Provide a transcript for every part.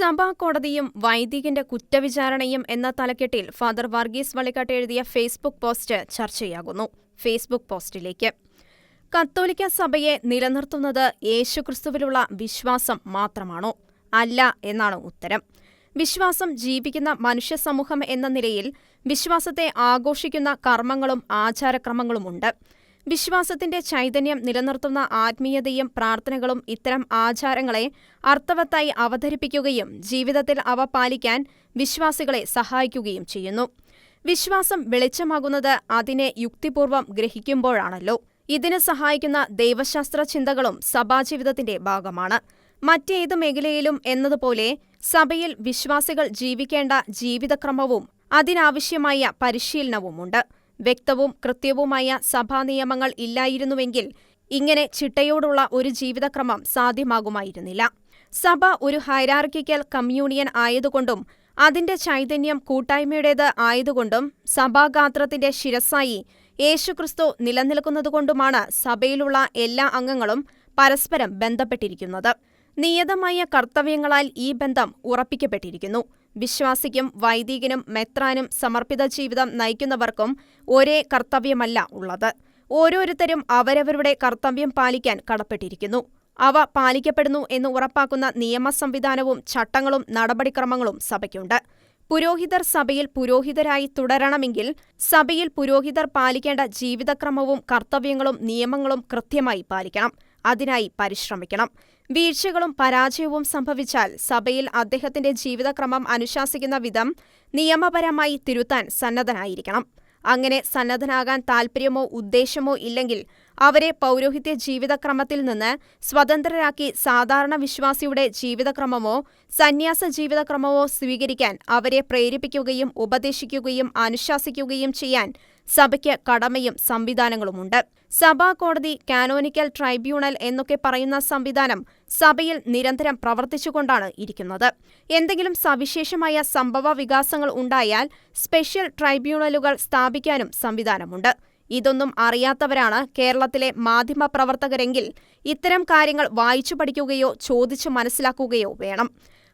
സഭാ കോടതിയും വൈദികന്റെ കുറ്റവിചാരണയും എന്ന തലക്കെട്ടിൽ ഫാദർ വർഗീസ് വള്ളിക്കാട്ട് എഴുതിയ ഫേസ്ബുക്ക് പോസ്റ്റ് ചർച്ചയാകുന്നു. ഫേസ്ബുക്ക് പോസ്റ്റിലേക്ക്. കത്തോലിക്ക സഭയെ നിലനിർത്തുന്നത് യേശുക്രിസ്തുവിലുള്ള വിശ്വാസം മാത്രമാണോ? അല്ല എന്നാണ് ഉത്തരം. വിശ്വാസം ജീവിക്കുന്ന മനുഷ്യ സമൂഹം എന്ന നിലയിൽ വിശ്വാസത്തെ ആഘോഷിക്കുന്ന കർമ്മങ്ങളും ആചാരക്രമങ്ങളുമുണ്ട്. വിശ്വാസത്തിന്റെ ചൈതന്യം നിലനിർത്തുന്ന ആത്മീയതയും പ്രാർത്ഥനകളും ഇത്തരം ആചാരങ്ങളെ അർത്ഥവത്തായി അവതരിപ്പിക്കുകയും ജീവിതത്തിൽ അവ പാലിക്കാൻ വിശ്വാസികളെ സഹായിക്കുകയും ചെയ്യുന്നു. വിശ്വാസം വെളിച്ചമാകുന്നത് അതിനെ യുക്തിപൂർവം ഗ്രഹിക്കുമ്പോഴാണല്ലോ. ഇതിന് സഹായിക്കുന്ന ദൈവശാസ്ത്ര ചിന്തകളും സഭാജീവിതത്തിന്റെ ഭാഗമാണ്. മറ്റേതു മേഖലയിലും എന്നതുപോലെ സഭയിൽ വിശ്വാസികൾ ജീവിക്കേണ്ട ജീവിതക്രമവും അതിനാവശ്യമായ പരിശീലനവുമുണ്ട്. വ്യക്തവും കൃത്യവുമായ സഭാനിയമങ്ങൾ ഇല്ലായിരുന്നുവെങ്കിൽ ഇങ്ങനെ ചിട്ടയോടുള്ള ഒരു ജീവിതക്രമം സാധ്യമാകുമായിരുന്നില്ല. സഭ ഒരു ഹൈറാർക്കിക്കൽ കമ്മ്യൂണിയൻ ആയതുകൊണ്ടും അതിന്റെ ചൈതന്യം കൂട്ടായ്മയുടേത് ആയതുകൊണ്ടും സഭാഗാത്രത്തിന്റെ ശിരസ്സായി യേശുക്രിസ്തു നിലനിൽക്കുന്നതുകൊണ്ടുമാണ് സഭയിലുള്ള എല്ലാ അംഗങ്ങളും പരസ്പരം ബന്ധപ്പെട്ടിരിക്കുന്നത്. നിയതമായ കർത്തവ്യങ്ങളാൽ ഈ ബന്ധം ഉറപ്പിക്കപ്പെട്ടിരിക്കുന്നു. വിശ്വാസിക്കും വൈദികനും മെത്രാനും സമർപ്പിത ജീവിതം നയിക്കുന്നവർക്കും ഒരേ കർത്തവ്യമല്ല ഉള്ളത്. ഓരോരുത്തരും അവരവരുടെ കർത്തവ്യം പാലിക്കാൻ കടപ്പെട്ടിരിക്കുന്നു. അവ പാലിക്കപ്പെടുന്നു എന്ന് ഉറപ്പാക്കുന്ന നിയമ സംവിധാനവും ചട്ടങ്ങളും നടപടിക്രമങ്ങളും സഭയ്ക്കുണ്ട്. പുരോഹിതർ സഭയിൽ പുരോഹിതരായി തുടരണമെങ്കിൽ സഭയിൽ പുരോഹിതർ പാലിക്കേണ്ട ജീവിതക്രമവും കർത്തവ്യങ്ങളും നിയമങ്ങളും കൃത്യമായി പാലിക്കണം. അതിനായി പരിശ്രമിക്കണം. വീഴ്ചകളും പരാജയവും സംഭവിച്ചാൽ സഭയിൽ അദ്ദേഹത്തിന്റെ ജീവിതക്രമം അനുശാസിക്കുന്ന വിധം നിയമപരമായി തിരുത്താൻ സന്നദ്ധനായിരിക്കണം. അങ്ങനെ സന്നദ്ധനാകാൻ താൽപ്പര്യമോ ഉദ്ദേശമോ ഇല്ലെങ്കിൽ അവരെ പൗരോഹിത്യ ജീവിതക്രമത്തിൽ നിന്ന് സ്വതന്ത്രരാക്കി സാധാരണ വിശ്വാസിയുടെ ജീവിതക്രമമോ സന്യാസ ജീവിതക്രമമോ സ്വീകരിക്കാൻ അവരെ പ്രേരിപ്പിക്കുകയും ഉപദേശിക്കുകയും അനുശാസിക്കുകയും ചെയ്യാൻ സഭയ്ക്ക് കടമയും സംവിധാനങ്ങളുമുണ്ട്. സഭാ കോടതി കാനോനിക്കൽ ട്രൈബ്യൂണൽ എന്നൊക്കെ പറയുന്ന സംവിധാനം സഭയിൽ നിരന്തരം പ്രവർത്തിച്ചുകൊണ്ടാണ് ഇരിക്കുന്നത്. എന്തെങ്കിലും സവിശേഷമായ സംഭവ വികാസങ്ങൾ ഉണ്ടായാൽ സ്പെഷ്യൽ ട്രൈബ്യൂണലുകൾ സ്ഥാപിക്കാനും സംവിധാനമുണ്ട്. ഇതൊന്നും അറിയാത്തവരാണ് കേരളത്തിലെ മാധ്യമ മാധ്യമപ്രവർത്തകരെങ്കിൽ ഇത്തരം കാര്യങ്ങൾ വായിച്ചു പഠിക്കുകയോ ചോദിച്ചു മനസ്സിലാക്കുകയോ വേണം.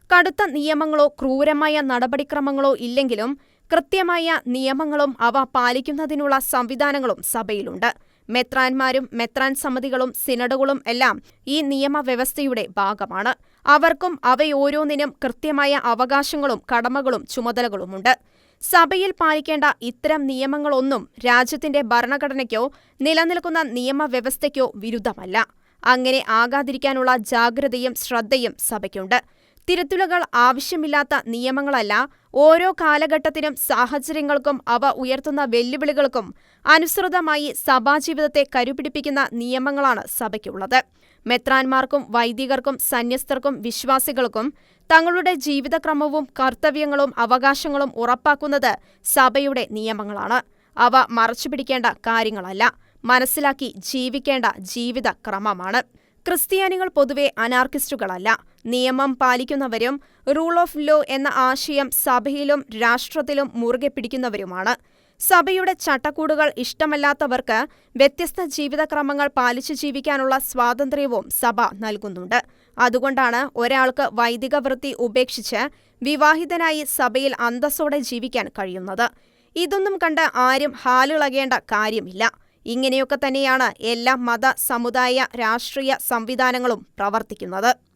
കടുത്ത നിയമങ്ങളോ ക്രൂരമായ നടപടിക്രമങ്ങളോ ഇല്ലെങ്കിലും കൃത്യമായ നിയമങ്ങളും അവ പാലിക്കുന്നതിനുള്ള സംവിധാനങ്ങളും സഭയിലുണ്ട്. മെത്രാൻമാരും മെത്രാൻ സമിതികളും സിനഡുകളും എല്ലാം ഈ നിയമവ്യവസ്ഥയുടെ ഭാഗമാണ്. അവർക്കും അവയോരോന്നിനും കൃത്യമായ അവകാശങ്ങളും കടമകളും ചുമതലകളുമുണ്ട്. സഭയിൽ പാലിക്കേണ്ട ഇത്തരം നിയമങ്ങളൊന്നും രാജ്യത്തിന്റെ ഭരണഘടനയ്ക്കോ നിലനിൽക്കുന്ന നിയമവ്യവസ്ഥയ്ക്കോ വിരുദ്ധമല്ല. അങ്ങനെ ആകാതിരിക്കാനുള്ള ജാഗ്രതയും ശ്രദ്ധയും സഭയ്ക്കുണ്ട്. തിരുത്തലുകൾ ആവശ്യമില്ലാത്ത നിയമങ്ങളല്ല ഓരോ കാലഘട്ടത്തിനും സാഹചര്യങ്ങൾക്കും അവ ഉയർത്തുന്ന വെല്ലുവിളികൾക്കും അനുസൃതമായി സഭാജീവിതത്തെ കരുപിടിപ്പിക്കുന്ന നിയമങ്ങളാണ് സഭയ്ക്കുള്ളത്. മെത്രാന്മാർക്കും വൈദികർക്കും സന്യസ്തർക്കും വിശ്വാസികൾക്കും തങ്ങളുടെ ജീവിതക്രമവും കർത്തവ്യങ്ങളും അവകാശങ്ങളും ഉറപ്പാക്കുന്നത് സഭയുടെ നിയമങ്ങളാണ്. അവ മറച്ചുപിടിക്കേണ്ട കാര്യങ്ങളല്ല മനസ്സിലാക്കി ജീവിക്കേണ്ട ജീവിത ക്രമമാണ് ക്രിസ്ത്യാനികൾ പൊതുവെ അനാർക്കിസ്റ്റുകളല്ല. നിയമം പാലിക്കുന്നവരും റൂൾ ഓഫ് ലോ എന്ന ആശയം സഭയിലും രാഷ്ട്രത്തിലും മുറുകെ പിടിക്കുന്നവരുമാണ്. സഭയുടെ ചട്ടക്കൂടുകൾ ഇഷ്ടമല്ലാത്തവർക്ക് വ്യത്യസ്ത ജീവിതക്രമങ്ങൾ പാലിച്ചു ജീവിക്കാനുള്ള സ്വാതന്ത്ര്യവും സഭ നൽകുന്നുണ്ട്. അതുകൊണ്ടാണ് ഒരാൾക്ക് വൈദിക വൃത്തി ഉപേക്ഷിച്ച് വിവാഹിതനായി സഭയിൽ അന്തസ്സോടെ ജീവിക്കാൻ കഴിയുന്നത്. ഇതൊന്നും കണ്ട് ആരും ഹാലിളകേണ്ട കാര്യമില്ല. ഇങ്ങനെയൊക്കെ തന്നെയാണ് എല്ലാ മത സമുദായ രാഷ്ട്രീയ സംവിധാനങ്ങളും പ്രവർത്തിക്കുന്നത്.